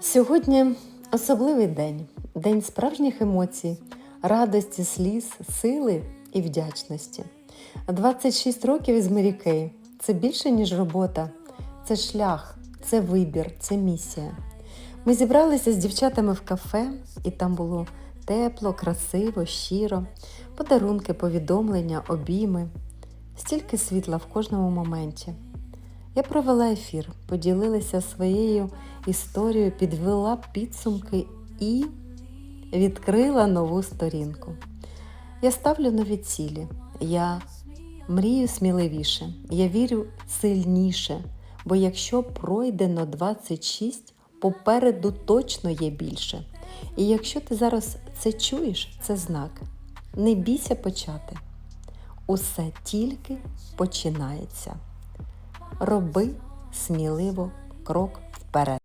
Сьогодні особливий день, день справжніх емоцій, радості, сліз, сили і вдячності. 26 років із Мері це більше, ніж робота, це шлях, це вибір, це місія. Ми зібралися з дівчатами в кафе, і там було тепло, красиво, щиро, подарунки, повідомлення, обійми, стільки світла в кожному моменті. Я провела ефір, поділилася своєю історією, підвела підсумки і відкрила нову сторінку. Я ставлю нові цілі. Я мрію сміливіше, я вірю сильніше, бо якщо пройдено 26, попереду точно є більше. І якщо ти зараз це чуєш, це знак. Не бійся почати. Усе тільки починається. Роби сміливо крок вперед.